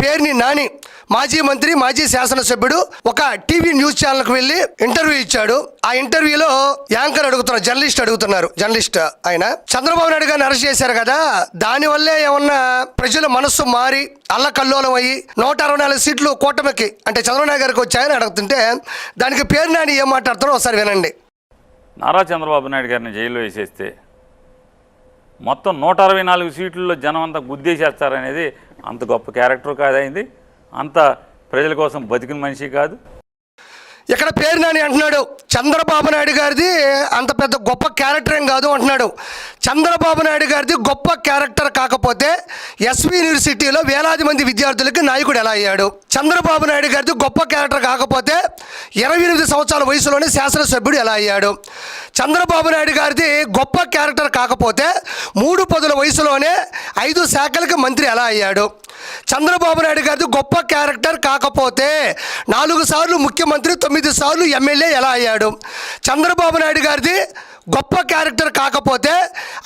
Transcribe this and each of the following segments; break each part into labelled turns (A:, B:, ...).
A: పేరుని నాని మాజీ మంత్రి మాజీ శాసనసభ్యుడు ఒక టీవీ న్యూస్ ఛానల్కి వెళ్ళి ఇంటర్వ్యూ ఇచ్చాడు. ఆ ఇంటర్వ్యూలో యాంకర్ అడుగుతున్నారు జర్నలిస్ట్ అడుగుతున్నారు. జర్నలిస్ట్ ఆయన. చంద్రబాబు నాయుడు గారిని అరెస్ట్ చేశారు కదా. దానివల్లే ఏమన్నా ప్రజల మనస్సు మారి అల్లకల్లోలం అయ్యి నూట అరవై నాలుగు సీట్లు కూటమికి అంటే చంద్రబాబు నాయుడు గారికి వచ్చాయని అడుగుతుంటే దానికి పేరు నాని ఏం మాట్లాడుతారో ఒకసారి వినండి.
B: నారా చంద్రబాబు నాయుడు గారిని జైల్లో వేసేస్తే మొత్తం నూట అరవై నాలుగు సీట్లలో జనం అంతా గుద్దేసేస్తారనేది అంత గొప్ప క్యారెక్టర్ కాదైంది అంత ప్రజల కోసం బతికిన మనిషి కాదు.
A: ఇక్కడ పేరు నాని అంటున్నాడు. చంద్రబాబు నాయుడు గారిది అంత పెద్ద గొప్ప క్యారెక్టర్ ఏం కాదు అంటున్నాడు. చంద్రబాబు నాయుడు గారిది గొప్ప క్యారెక్టర్ కాకపోతే ఎస్వి యూనివర్సిటీలో వేలాది మంది విద్యార్థులకి నాయకుడు ఎలా అయ్యాడు? చంద్రబాబు నాయుడు గారిది గొప్ప క్యారెక్టర్ కాకపోతే ఇరవై ఎనిమిది సంవత్సరాల వయసులోనే శాసనసభ్యుడు ఎలా అయ్యాడు? చంద్రబాబు నాయుడు గారిది గొప్ప క్యారెక్టర్ కాకపోతే మూడు పదుల వయసులోనే ఐదు శాఖలకు మంత్రి ఎలా అయ్యాడు? చంద్రబాబు నాయుడు గారిది గొప్ప క్యారెక్టర్ కాకపోతే నాలుగు సార్లు ముఖ్యమంత్రి తొమ్మిది సార్లు ఎమ్మెల్యే ఎలా అయ్యాడు? చంద్రబాబు నాయుడు గారిది గొప్ప క్యారెక్టర్ కాకపోతే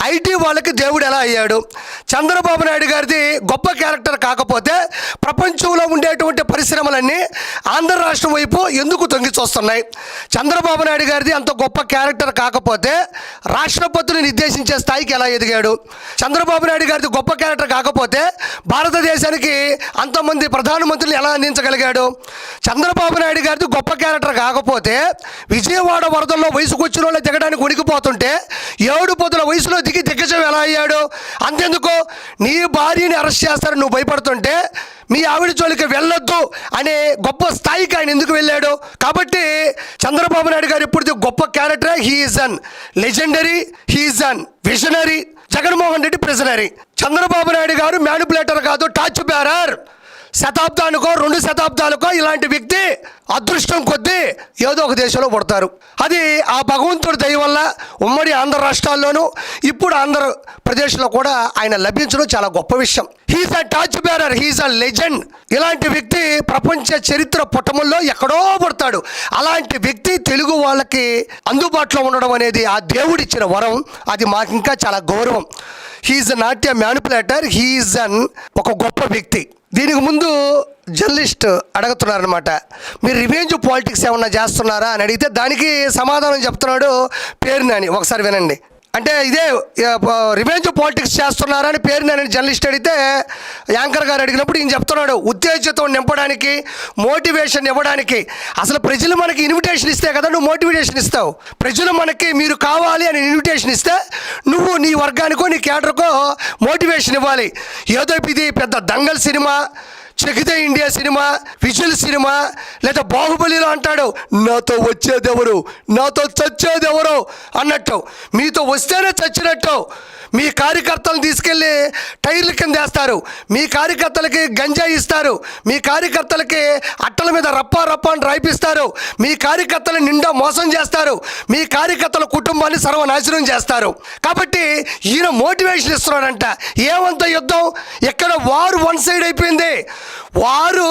A: ఐటీ వాళ్ళకి దేవుడు ఎలా అయ్యాడు? చంద్రబాబు నాయుడు గారిది గొప్ప క్యారెక్టర్ కాకపోతే ప్రపంచంలో ఉండేటువంటి పరిశ్రమలన్నీ ఆంధ్ర రాష్ట్రం వైపు ఎందుకు తొంగి చూస్తున్నాయి? చంద్రబాబు నాయుడు గారిది అంత గొప్ప క్యారెక్టర్ కాకపోతే రాష్ట్రపతిని నిర్దేశించే స్థాయికి ఎలా ఎదిగాడు? చంద్రబాబు నాయుడు గారిది గొప్ప క్యారెక్టర్ కాకపోతే భారతదేశానికి అంతమంది ప్రధానమంత్రులు ఎలా అందించగలిగాడు? చంద్రబాబు నాయుడు గారిది గొప్ప క్యారెక్టర్ కాకపోతే విజయవాడ వరదల్లో వయసుకొచ్చిన వాళ్ళు దిగడానికి పోతుంటే ఏడు పొద్దుల వయసులో దిగి దిగ్గజం ఎలా అయ్యాడు? అంతెందుకు? నీ భార్యని అరెస్ట్ చేస్తారని నువ్వు భయపడుతుంటే మీ ఆవిడ జోలికి వెళ్ళొద్దు అనే గొప్ప స్థాయికి ఆయన ఎందుకు వెళ్ళాడు? కాబట్టి చంద్రబాబు నాయుడు గారు ఇప్పుడు గొప్ప character? He's an legendary he's an visionary Jaganmohan Reddy prisonary Chandrababu Naidu garu manipulator కాదు టార్చ్ బ్యారర్ శతాబ్దానికో రెండు శతాబ్దాలకో ఇలాంటి వ్యక్తి అదృష్టం కొద్దీ ఏదో ఒక దేశంలో పుడతారు. అది ఆ భగవంతుడి దయ వల్ల ఉమ్మడి ఆంధ్ర రాష్ట్రాల్లోనూ ఇప్పుడు ఆంధ్రప్రదేశ్లో కూడా ఆయన లభించడం చాలా గొప్ప విషయం. He's a torch bearer he's a legend ఇలాంటి వ్యక్తి ప్రపంచ చరిత్ర పుటముల్లో ఎక్కడో పుడతాడు. అలాంటి వ్యక్తి తెలుగు వాళ్ళకి అందుబాటులో ఉండడం అనేది ఆ దేవుడిచ్చిన వరం. అది మాకు ఇంకా చాలా గౌరవం. హీఈస్ నాట్య ఎ మ్యానిపులేటర్ హీఈస్ అన్ ఒక గొప్ప వ్యక్తి. దీనికి ముందు జర్నలిస్ట్ అడుగుతున్నారనమాట మీరు రివెంజ్ పాలిటిక్స్ ఏమన్నా చేస్తున్నారా అని అడిగితే దానికి సమాధానం చెప్తున్నాడు పేరు నాని. ఒకసారి వినండి. అంటే ఇదే రివెంజ్ పాలిటిక్స్ చేస్తున్నారని పేరు నేను జర్నలిస్ట్ అడిగితే యాంకర్ గారు అడిగినప్పుడు ఈయన చెప్తున్నాడు ఉత్తేజితం నింపడానికి మోటివేషన్ ఇవ్వడానికి. అసలు ప్రజలు మనకి ఇన్విటేషన్ ఇస్తే కదా నువ్వు మోటివేషన్ ఇస్తావు. ప్రజలు మనకి మీరు కావాలి అని ఇన్విటేషన్ ఇస్తే నువ్వు నీ వర్గానికో నీ కేటర్కో మోటివేషన్ ఇవ్వాలి. ఏదో ఇది పెద్ద దంగల్ సినిమా చెకితే ఇండియా సినిమా విజువల్ సినిమా లేదా బాహుబలిలో అంటాడు నాతో వచ్చేదెవరు? నాతో చచ్చేదెవరు? అన్నట్టు. మీతో వస్తేనే చచ్చినట్టు. మీ కార్యకర్తలను తీసుకెళ్ళి టైర్ల కింద వేస్తారు. మీ కార్యకర్తలకి గంజాయి ఇస్తారు. మీ కార్యకర్తలకి అట్టల మీద రప్ప రప్ప అని రాయిపిస్తారు. మీ కార్యకర్తలు నిండా మోసం చేస్తారు. మీ కార్యకర్తల కుటుంబాన్ని సర్వనాశనం చేస్తారు. కాబట్టి ఈయన మోటివేషన్ ఇస్తున్నాడంట. ఏమంత యుద్ధం? ఎక్కడ వారు వన్ సైడ్ అయిపోయింది. వారు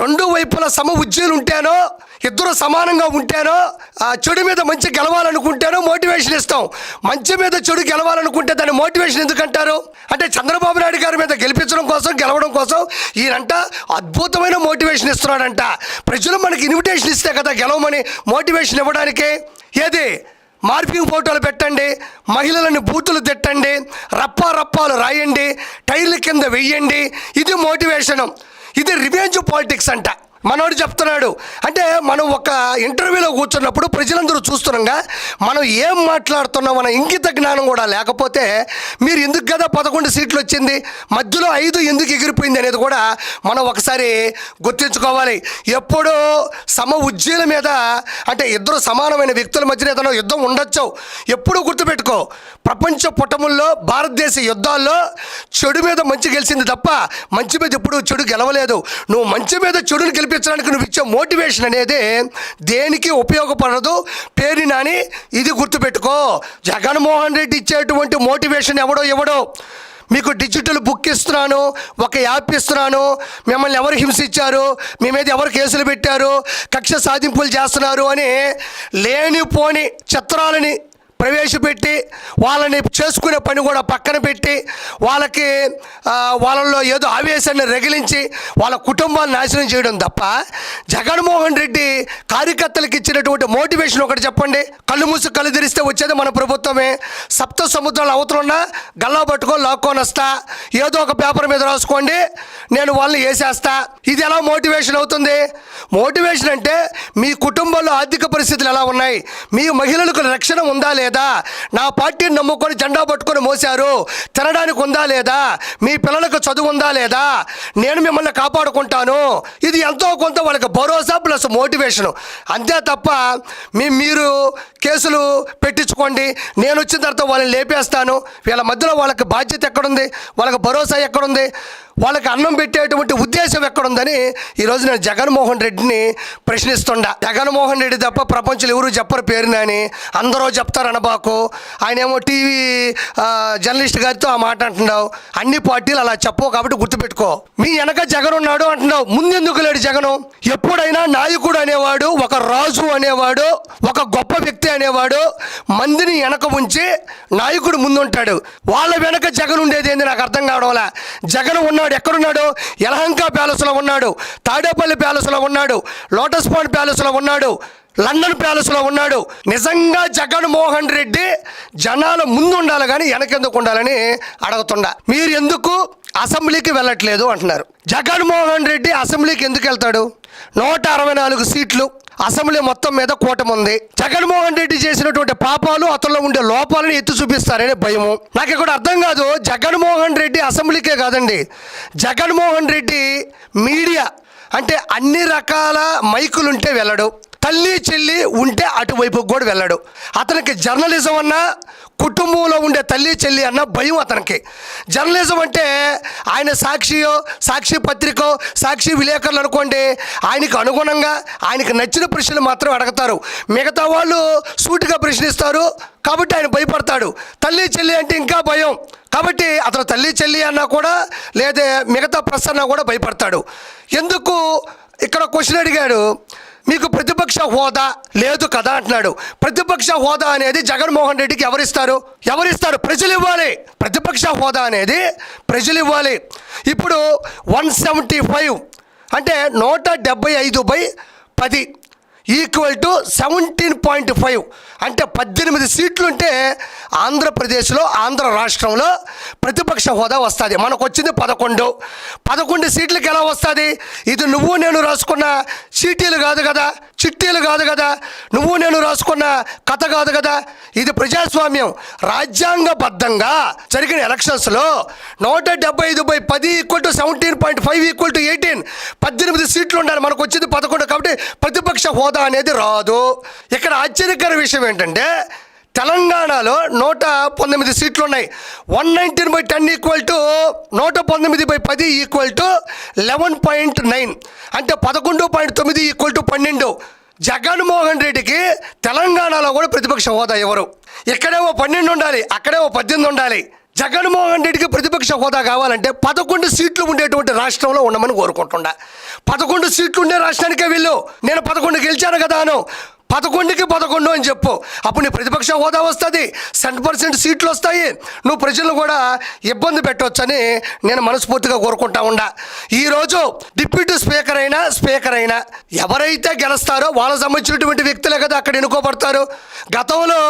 A: రెండు వైపుల సమ ఉజ్జీలు ఉంటేనో ఇద్దరు సమానంగా ఉంటేనో ఆ చెడు మీద మంచి గెలవాలనుకుంటేనో మోటివేషన్ ఇస్తాం. మంచి మీద చెడు గెలవాలనుకుంటే దాన్ని మోటివేషన్ ఎందుకంటారు? అంటే చంద్రబాబు నాయుడు గారి మీద గెలిపించడం కోసం గెలవడం కోసం ఈయనంట అద్భుతమైన మోటివేషన్ ఇస్తున్నాడంట. ప్రజలు మనకి ఇన్విటేషన్ ఇస్తే కదా గెలవమని మోటివేషన్ ఇవ్వడానికి. ఏది? మార్పింగ్ ఫోటోలు పెట్టండి మహిళలను బూతులు తిట్టండి రప్పా రప్పాలు రాయండి టైర్ల కింద వెయ్యండి. ఇది మోటివేషను. ఇది రివెంజ్ పాలిటిక్స్ అంట. మనోడు చెప్తున్నాడు. అంటే మనం ఒక ఇంటర్వ్యూలో కూర్చున్నప్పుడు ప్రజలందరూ చూస్తున్నాగా మనం ఏం మాట్లాడుతున్నాం మన ఇంగిత జ్ఞానం కూడా లేకపోతే మీరు ఎందుకు కదా పదకొండు సీట్లు వచ్చింది? మధ్యలో ఐదు ఎందుకు ఎగిరిపోయింది అనేది కూడా మనం ఒకసారి గుర్తించుకోవాలి. ఎప్పుడూ సమ ఉజ్జీల మీద అంటే ఇద్దరు సమానమైన వ్యక్తుల మధ్యన ఏదైనా యుద్ధం ఉండొచ్చు. ఎప్పుడు గుర్తుపెట్టుకో ప్రపంచ పుటముల్లో భారతదేశ యుద్ధాల్లో చెడు మీద మంచి గెలిచింది తప్ప మంచి మీద ఎప్పుడు చెడు గెలవలేదు. నువ్వు మంచి మీద చెడుని గెలిపించడానికి నువ్వు ఇచ్చే మోటివేషన్ అనేది దేనికి ఉపయోగపడదు? పేరు నాని ఇది గుర్తుపెట్టుకో. జగన్మోహన్ రెడ్డి ఇచ్చేటువంటి మోటివేషన్ ఎవడో ఎవడో. మీకు డిజిటల్ బుక్ ఇస్తున్నాను ఒక యాప్ ఇస్తున్నాను మిమ్మల్ని ఎవరు హింసించారు మీ మీద ఎవరు కేసులు పెట్టారు కక్ష సాధింపులు చేస్తున్నారు అని లేనిపోని చిత్రాలని ప్రవేశపెట్టి వాళ్ళని చేసుకునే పని కూడా పక్కన పెట్టి వాళ్ళకి వాళ్ళల్లో ఏదో ఆవేశాన్ని రగిలించి వాళ్ళ కుటుంబాన్ని నాశనం చేయడం తప్ప జగన్మోహన్ రెడ్డి కార్యకర్తలకు ఇచ్చినటువంటి మోటివేషన్ ఒకటి చెప్పండి. కళ్ళు మూసి కళ్ళు తెరిస్తే వచ్చేది మన ప్రభుత్వమే. సప్త సముద్రాలు అవతలున్నా గల్లా పట్టుకొని లాక్కొని వస్తా ఏదో ఒక పేపర్ మీద రాసుకోండి నేను వాళ్ళని వేసేస్తా. ఇది ఎలా మోటివేషన్ అవుతుంది? మోటివేషన్ అంటే మీ కుటుంబంలో ఆర్థిక పరిస్థితులు ఎలా ఉన్నాయి? మీ మహిళలకు రక్షణ ఉందా లేదా? నా పార్టీని నమ్ముకొని జెండా పట్టుకొని మోసారు తినడానికి ఉందా లేదా? మీ పిల్లలకు చదువు ఉందా లేదా? నేను మిమ్మల్ని కాపాడుకుంటాను. ఇది ఎంతో కొంత వాళ్ళకి భరోసా ప్లస్ మోటివేషన్. అంతే తప్ప మీ మీరు కేసులు పెట్టించుకోండి. నేను వచ్చిన తర్వాత వాళ్ళని లేపేస్తాను. వీళ్ళ మధ్యలో వాళ్ళకి బాధ్యత ఎక్కడుంది? వాళ్ళకి భరోసా ఎక్కడుంది? వాళ్ళకి అన్నం పెట్టేటువంటి ఉద్దేశం ఎక్కడుందని ఈరోజు నేను జగన్మోహన్ రెడ్డిని ప్రశ్నిస్తుండా. జగన్మోహన్ రెడ్డి తప్ప ప్రపంచంలో ఎవరు చెప్పరు పేరునని అందరూ చెప్తారు అనబాకు ఆయన ఏమో టీవీ జర్నలిస్ట్ గారితో ఆ మాట అంటున్నావు. అన్ని పార్టీలు అలా చెప్పవు కాబట్టి గుర్తుపెట్టుకో. మీ వెనక జగన్ ఉన్నాడు అంటున్నావు. ముందెందుకు లేడు జగను? ఎప్పుడైనా నాయకుడు అనేవాడు ఒక రాజు అనేవాడు ఒక గొప్ప వ్యక్తి అనేవాడు మందిని వెనక ఉంచి నాయకుడు ముందుంటాడు. వాళ్ళ వెనక జగన్ ఉండేది ఏంది నాకు అర్థం కావడంలా జగన్ ఉన్నాడు ఎక్కడున్నాడు? యలహంక ప్యాలెస్లో ఉన్నాడు తాడేపల్లి ప్యాలెస్లో ఉన్నాడు లోటస్ పాండ్ ప్యాలెస్లో ఉన్నాడు. లండన్ ప్యాలెస్లో ఉన్నాడు. నిజంగా జగన్మోహన్ రెడ్డి జనాల ముందు ఉండాలి కానీ వెనకెందుకు ఉండాలని అడుగుతుండా. మీరు ఎందుకు అసెంబ్లీకి వెళ్ళట్లేదు అంటున్నారు. జగన్మోహన్ రెడ్డి అసెంబ్లీకి ఎందుకు వెళ్తాడు? నూట అరవై నాలుగు సీట్లు. అసెంబ్లీ మొత్తం మీద కూటమి ఉంది. జగన్మోహన్ రెడ్డి చేసినటువంటి పాపాలు అతనిలో ఉండే లోపాలను ఎత్తి చూపిస్తారనే భయము. నాకు ఇక్కడ అర్థం కాదు జగన్మోహన్ రెడ్డి అసెంబ్లీకే కాదండి. జగన్మోహన్ రెడ్డి మీడియా అంటే అన్ని రకాల మైకులుంటే వెళ్ళడు. తల్లి చెల్లి ఉంటే అటువైపు కూడా వెళ్ళడు. అతనికి జర్నలిజం అన్నా కుటుంబంలో ఉండే తల్లి చెల్లి అన్న భయం అతనికి. జర్నలిజం అంటే ఆయన సాక్షియో సాక్షి పత్రికో సాక్షి విలేకరులు అనుకోండి ఆయనకు అనుగుణంగా ఆయనకు నచ్చిన ప్రశ్నలు మాత్రం అడగతారు. మిగతా వాళ్ళు సూటిగా ప్రశ్నిస్తారు కాబట్టి ఆయన భయపడతాడు. తల్లి చెల్లి అంటే ఇంకా భయం. కాబట్టి అతను తల్లి చెల్లి అన్నా కూడా లేదా మిగతా ప్రెస్ అన్నా కూడా భయపడతాడు. ఎందుకు? ఇక్కడ క్వశ్చన్ అడిగాడు. మీకు ప్రతిపక్ష హోదా లేదు కదా అంటున్నాడు. ప్రతిపక్ష హోదా అనేది జగన్మోహన్ రెడ్డికి ఎవరిస్తారు? ఎవరిస్తారు? ప్రజలు ఇవ్వాలి. ప్రతిపక్ష హోదా అనేది ప్రజలు ఇవ్వాలి. ఇప్పుడు వన్ సెవెంటీ ఫైవ్ అంటే నూట డెబ్బై ఐదు బై పది. Equal to seventeen point five. అంటే పద్దెనిమిది సీట్లుంటే ఆంధ్రప్రదేశ్లో ఆంధ్ర రాష్ట్రంలో ప్రతిపక్ష హోదా వస్తుంది. మనకు వచ్చింది పదకొండు. పదకొండు సీట్లకి ఎలా వస్తుంది? ఇది నువ్వు నేను రాసుకున్న చీటీలు కాదు కదా చిట్టీలు కాదు కదా నువ్వు నేను రాసుకున్న కథ కాదు కదా. ఇది ప్రజాస్వామ్యం. రాజ్యాంగబద్ధంగా జరిగిన ఎలక్షన్స్లో నూట డెబ్బై ఐదు బై పది equal to seventeen point five equal to eighteen. పద్దెనిమిది సీట్లు ఉండాలి మనకు వచ్చింది పదకొండు కాబట్టి ప్రతిపక్ష హోదా అనేది రాదు. ఇక్కడ ఆశ్చర్యకర విషయం ఏంటంటే తెలంగాణలో నూట పంతొమ్మిది సీట్లు ఉన్నాయి. One nineteen by ten equal to నూట పంతొమ్మిది బై పది equal to eleven point nine. అంటే పదకొండు పాయింట్ తొమ్మిది ఈక్వల్ టు పన్నెండు. జగన్మోహన్ రెడ్డికి తెలంగాణలో కూడా ప్రతిపక్ష హోదా ఎవరు? ఇక్కడేమో పన్నెండు ఉండాలి అక్కడేమో పద్దెనిమిది ఉండాలి. జగన్మోహన్ రెడ్డికి ప్రతిపక్ష హోదా కావాలంటే పదకొండు సీట్లు ఉండేటువంటి రాష్ట్రంలో ఉండమని కోరుకుంటుండ పదకొండు సీట్లు ఉండే రాష్ట్రానికే వెళ్ళు. నేను పదకొండు గెలిచాను కదా అను. పదకొండుకి పదకొండు అని చెప్పు. అప్పుడు నీ ప్రతిపక్ష హోదా వస్తుంది. సెంట్ పర్సెంట్ సీట్లు వస్తాయి నువ్వు ప్రజలను కూడా ఇబ్బంది పెట్టవచ్చని నేను మనస్ఫూర్తిగా కోరుకుంటా ఉండా. ఈరోజు డిప్యూటీ స్పీకర్ అయినా స్పీకర్ అయినా ఎవరైతే గెలుస్తారో వాళ్ళకి సంబంధించినటువంటి వ్యక్తులే కదా అక్కడ ఎన్నుకోబడతారు. గతంలో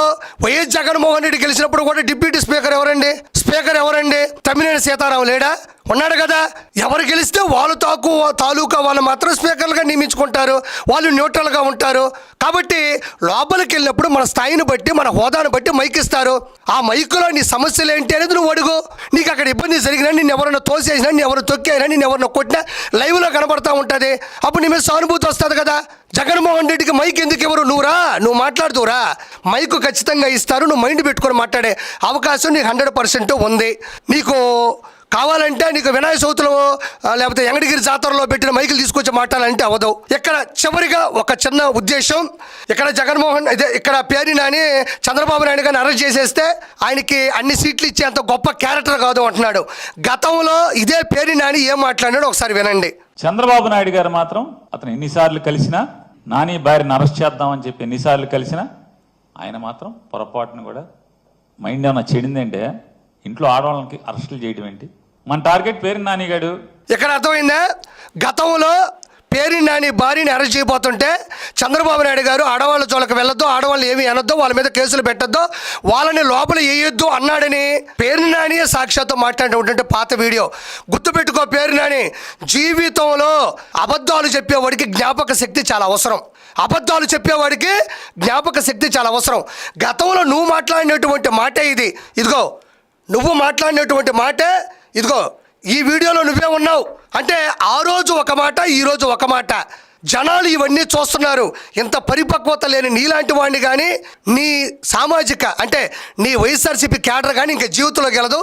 A: వైఎస్ జగన్మోహన్ రెడ్డి గెలిచినప్పుడు కూడా డిప్యూటీ స్పీకర్ ఎవరండి? స్పీకర్ ఎవరండి? తమ్మినేని సీతారాం లేడా? ఉన్నాడు కదా? ఎవరు గెలిస్తే వాళ్ళు తాకు తాలూకా వాళ్ళు మాత్రం స్పీకర్లుగా నియమించుకుంటారు వాళ్ళు న్యూట్రల్గా ఉంటారు. కాబట్టి లోపలికి వెళ్ళినప్పుడు మన స్థాయిని బట్టి మన హోదాను బట్టి మైక్ ఇస్తారు. ఆ మైకులో నీ సమస్యలు ఏంటి అనేది నువ్వు అడుగు. నీకు అక్కడ ఇబ్బంది జరిగినా నేను ఎవరైనా తోసేసినా నేను ఎవరు తొక్కేనా నేను ఎవరిని కొట్టినా లైవ్లో కనబడతా ఉంటుంది. అప్పుడు నీ మీద సానుభూతి వస్తుంది కదా? జగన్మోహన్ రెడ్డికి మైక్ ఎందుకు ఎవరు నువ్వురా నువ్వు మాట్లాడుతూరా మైకు ఖచ్చితంగా ఇస్తారు నువ్వు మైండ్ పెట్టుకొని మాట్లాడే అవకాశం నీకు హండ్రెడ్ పర్సెంట్ ఉంది. నీకు కావాలంటే నీకు వినాయక చవితిలో లేకపోతే ఎంగడిగిరి జాతరలో పెట్టిన మైకులు తీసుకొచ్చి మాట్లాడాలంటే అవదు ఇక్కడ చివరిగా ఒక చిన్న ఉద్దేశం ఇక్కడ జగన్మోహన్ ఇదే ఇక్కడ పేరు నాని చంద్రబాబు నాయుడు గారిని అరెస్ట్ చేసేస్తే ఆయనకి అన్ని సీట్లు ఇచ్చే అంత గొప్ప క్యారెక్టర్ కాదు అంటున్నాడు. గతంలో ఇదే పేరు నాని ఏం మాట్లాడినాడు ఒకసారి వినండి.
C: చంద్రబాబు నాయుడు గారు మాత్రం అతను ఎన్నిసార్లు కలిసినా నాని భార్యను అరెస్ట్ చేద్దామని చెప్పి ఎన్నిసార్లు కలిసినా ఆయన మాత్రం పొరపాటును కూడా మైండ్ ఏమైనా చెడిందంటే ఇంట్లో ఆడవాళ్ళకి అరెస్టులు చేయడం ఏంటి? మన టార్గెట్ పేరు నానిగాడు
A: ఇక్కడ అర్థమైందా? గతంలో పేరు నాని భార్యని అరెస్ట్ చేయబోతుంటే చంద్రబాబు నాయుడు గారు ఆడవాళ్ళ జోలికి వెళ్ళొద్దు ఆడవాళ్ళు ఏమి అనొద్దు వాళ్ళ మీద కేసులు పెట్టొద్దు వాళ్ళని లోపల వేయొద్దు అన్నాడని పేరు నాని సాక్షాత్తు మాట్లాడినటువంటి పాత వీడియో. గుర్తుపెట్టుకో పేరు నాని జీవితంలో అబద్ధాలు చెప్పేవాడికి జ్ఞాపక శక్తి చాలా అవసరం. అబద్ధాలు చెప్పేవాడికి జ్ఞాపక శక్తి చాలా అవసరం. గతంలో నువ్వు మాట్లాడినటువంటి మాటే ఇది. ఇదిగో నువ్వు మాట్లాడినటువంటి మాటే ఇదిగో ఈ వీడియోలో నువ్వే ఉన్నావు. అంటే ఆ రోజు ఒక మాట ఈరోజు ఒక మాట. జనాలు ఇవన్నీ చూస్తున్నారు. ఇంత పరిపక్వత లేని నీలాంటి వాడిని కానీ నీ సామాజిక అంటే నీ వైఎస్ఆర్సీపీ క్యాడర్ కానీ ఇంకా జీవితంలో గెలదు